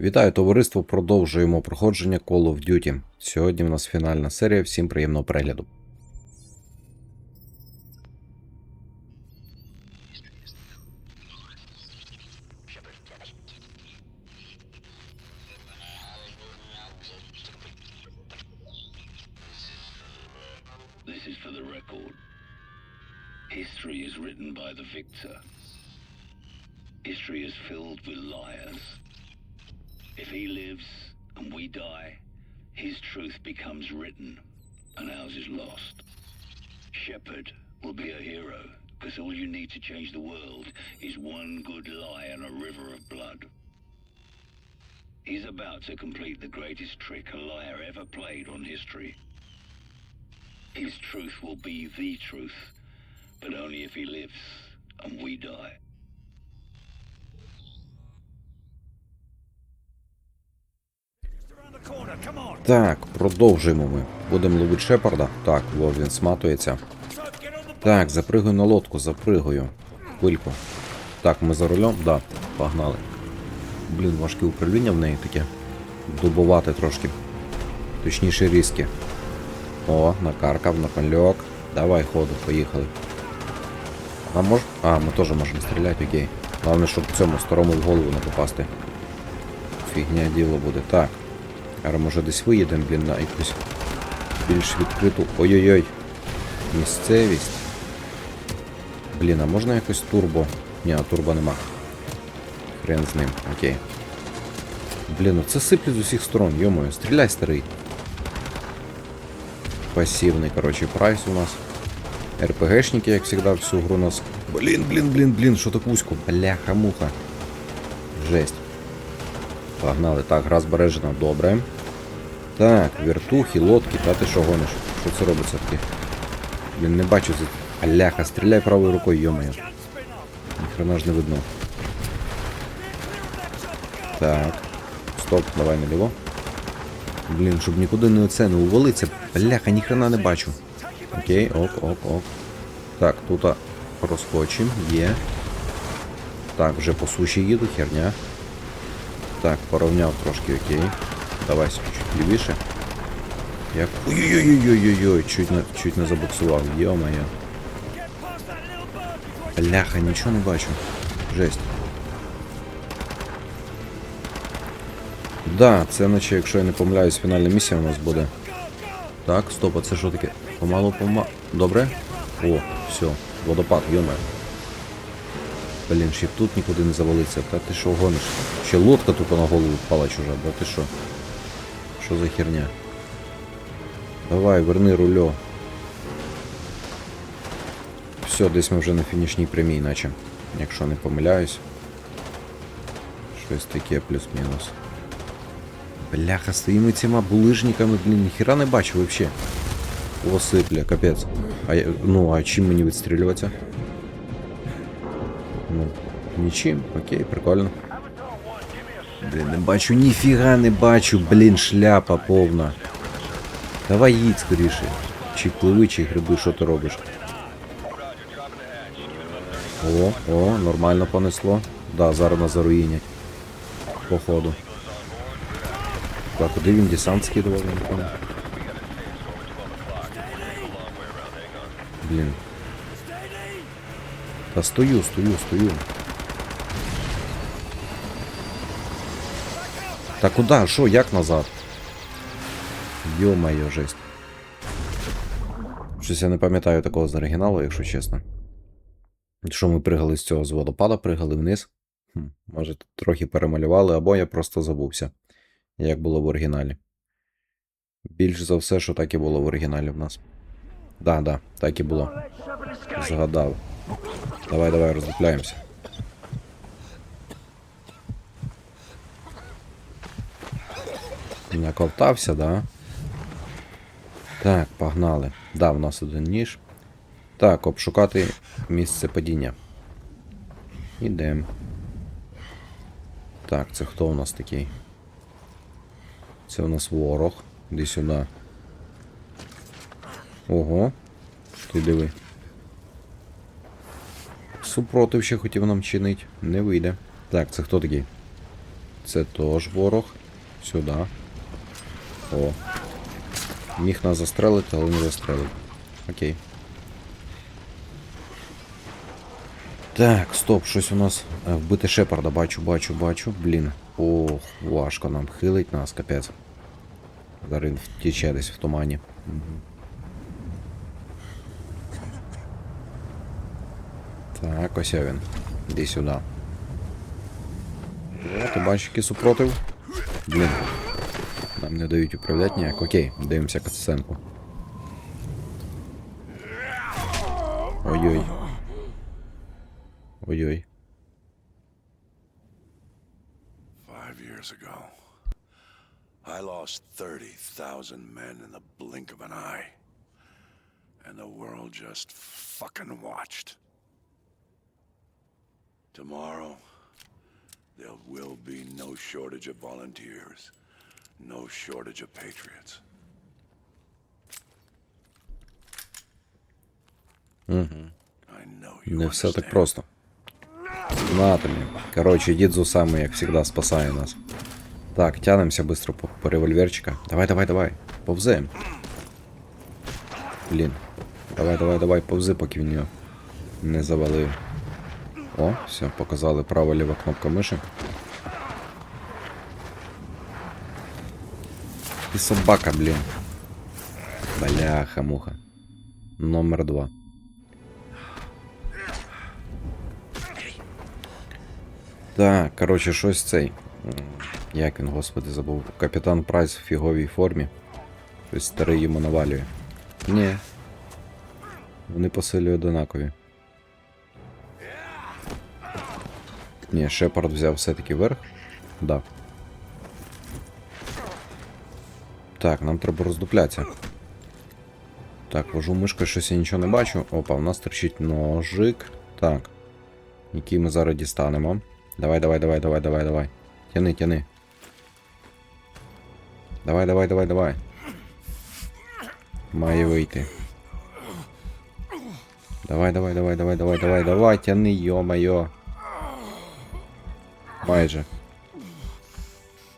Вітаю товариство! Продовжуємо проходження Call of Duty. Сьогодні в нас фінальна серія. Всім приємного перегляду. This is for the record. History is written by the victor. History is filled with liars. If he lives and we die, his truth becomes written and ours is lost. Shepard will be a hero because all you need to change the world is one good lie and a river of blood. He's about to complete the greatest trick a liar ever played on history. His truth will be the truth, but only if he lives Так, продовжуємо ми. Будемо ловити Шепарда. Так, во, він сматується. Так, запригую на лодку, запригую. Хвильку. Так, ми за рулем? Да, погнали. Блін, важке управління в неї таке. Дубувати трошки. Точніше різкі. О, накаркав, напальок. Давай ходу, поїхали. А мож... А, ми теж можемо стріляти, окей. Головне, щоб цьому старому в голову не попасти. Фігня діло буде. Так. Зараз може десь виїдемо, блін, на якусь більш відкриту. Ой-ой-ой. Місцевість. Блін, а можна якось турбо? Ні, турбо нема. Хрен з ним, окей. Блін, ну це сипле з усіх сторон, йомою, стріляй, старий. Пасивний, короче, прайс у нас. РПГшники, як завжди, всю гру нас. Блін, блін, блін, блін, що так вузько? Бляха-муха. Жесть. Погнали. Так, гра збережена, добре. Так, вертухи, лодки, та ти що гониш? Що це робиться таке? Блін, не бачу це. Аляха, стріляй правою рукою, йомаю. Ніхрена ж не видно. Так. Стоп, давай наліво. Блін, щоб нікуди не оце не увалиться. Бляха, ніхрена не бачу. Окей, ок, ок, ок. Так, тут а, проскочим, є. Так, вже по суші їду, херня. Так, порівняв трошки, окей. Давай чуть лівіше. Як. Ой-ой-ой-ой-ой-ой, чуть не, чуть не забуксував, йо-моє. Бляха, нічого не бачу. Жесть. Да, це наче, якщо я не помиляюсь, фінальна місія у нас буде. Так, стоп, а це що таке? Помалу помалу. Добре? О, все, водопад, йоме. Блін, ще тут нікуди не завалиться. Та ти що гониш? Ще лодка тут на голову впала чужа, да ти що? Що за херня? Давай, верни рульо. Все, десь ми вже на фінішній прямій, наче. Якщо не помиляюсь. Щось таке плюс-мінус. Бляха, з твоїми цими булижниками, блін, ніхіра не бачу вообще. О, сипля, капець. А я, ну, а чим мені відстрілюватися? Ну, нічим, окей, прикольно. Блін, не бачу, ніфіга не бачу, блін, шляпа повна. Давай їдь скоріше. Чи пливи, чи гриби, що ти робиш? О, о, нормально понесло. Да, зараз нас заруїнять. Походу. Так, куди він десант скидував, я не пам'ятаю. Блін. Та стою, стою, стою. Та куди? Що? Як назад? Йо-моє, жесть. Щось я не пам'ятаю такого з оригіналу, якщо чесно. Що ми пригали з цього з водопада, пригали вниз. Хм, може, трохи перемалювали, або я просто забувся, як було в оригіналі. Більш за все, що так і було в оригіналі в нас. Да, да, так і було. Згадав. Давай, давай, роздупляємося. Наковтався, да? Так, погнали. Да, в нас один ніж. Так, обшукати місце падіння. Ідем. Так, це хто у нас такий? Це у нас ворог. Іди сюди. Ого. Ти диви. Супротив ще хотів нам чинить. Не вийде. Так, це хто такий? Це теж ворог. Сюди. О. Міг нас застрелити, але не застрелив. Окей. Так, стоп, щось у нас. е, Вбити Шепарда, бачу, бачу, бачу. Блін. Ох, важко нам хилить нас, капець. Зараз він втіче десь в тумані. Мгм. Так, ось він. Іди сюди. О, ти бачиш, який супротив? Блін. Нам не дають управляти ніяк. Окей, дивимося катсценку. Ой-ой. Ой-ой. I lost 30,000 men in the blink of an eye. And the world just fucking watched. Tomorrow, there will be no shortage of volunteers, no shortage of patriots. I know you Не все так understand. просто. На тобі. Коротше, дід з усами, як завжди, спасає нас. Так, тянемося быстро по, по револьверчика. Давай, давай, давай. Повзем. Блін. Давай, давай, давай, повзи, поки він його не завалив. О, все, показали права-ліва кнопка миші. І собака, блін. Бляха-муха. Номер два. Так, коротше, щось цей. Як він, господи, забув. Капітан Прайс в фіговій формі. Щось старий йому навалює. Ні. Вони по силі одинакові. Ні, Шепард взяв все-таки верх. Да. Так, нам треба роздуплятися. Так, вожу мишкою, щось я нічого не бачу. Опа, у нас торчить ножик. Так. Який ми зараз дістанемо. Давай, давай, давай, давай, давай, давай. Тяни, тяни. Давай, давай, давай, давай. Має вийти. Давай, давай, давай, давай, давай, давай, давай, тяни, йо-майо. Майже.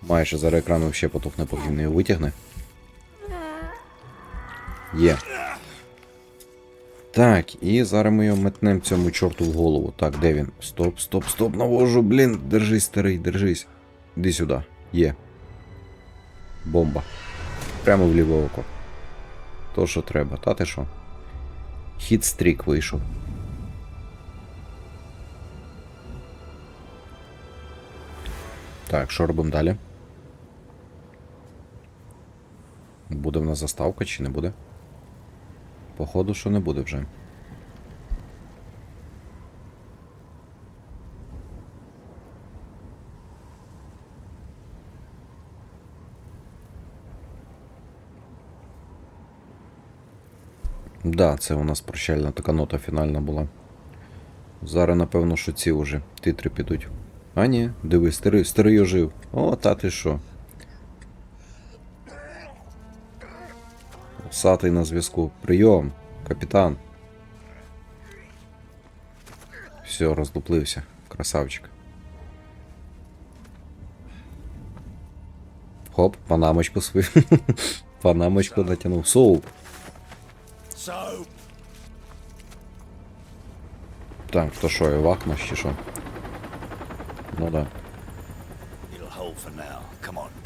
Майже зараз екран вообще потухне, поки він його витягне. Є. Так, і зараз ми його метнемо цьому чорту в голову. Так, де він? Стоп, стоп, стоп, навожу, блін. Держись, старий, держись. Іди сюди. Є. Бомба. Прямо в ліве око. То, що треба. Та ти що? Хіт-стрік вийшов. Так, що робимо далі? Буде в нас заставка чи не буде? Походу, що не буде вже. Да, це у нас прощальна така нота фінальна була. Зараз, напевно, що ці вже титри підуть. А ні, диви, старий, старий ожив. О, та ти що. Сатий на зв'язку. Прийом, капітан. Все, роздуплився. Красавчик. Хоп, панамочку свою. Панамочку натягнув. Соуп. So, Так, то що, Евакнаш чи що?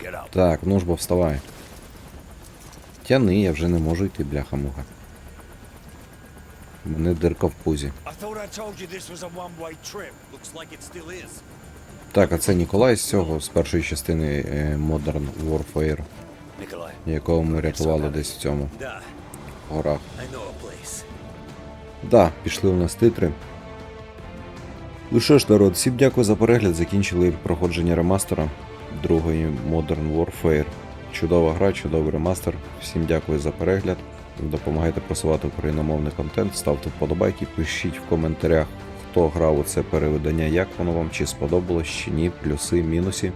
Get up. Так, ну ж бо вставай. Тяни, я вже не можу йти, бляха-муха. Мене дирка в пузі. Так, а це Ніколай з цього, з першої частини е, Modern Warfare, якого ми рятували десь в цьому Da, горах. Да, пішли у нас титри. Ну що ж, народ, всім дякую за перегляд. Закінчили проходження ремастера другої Modern Warfare. Чудова гра, чудовий ремастер. Всім дякую за перегляд. Допомагайте просувати україномовний контент, ставте вподобайки, пишіть в коментарях, хто грав у це переведення, як воно вам, чи сподобалось, чи ні, плюси, мінуси.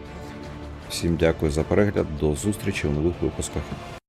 Всім дякую за перегляд, до зустрічі у нових випусках.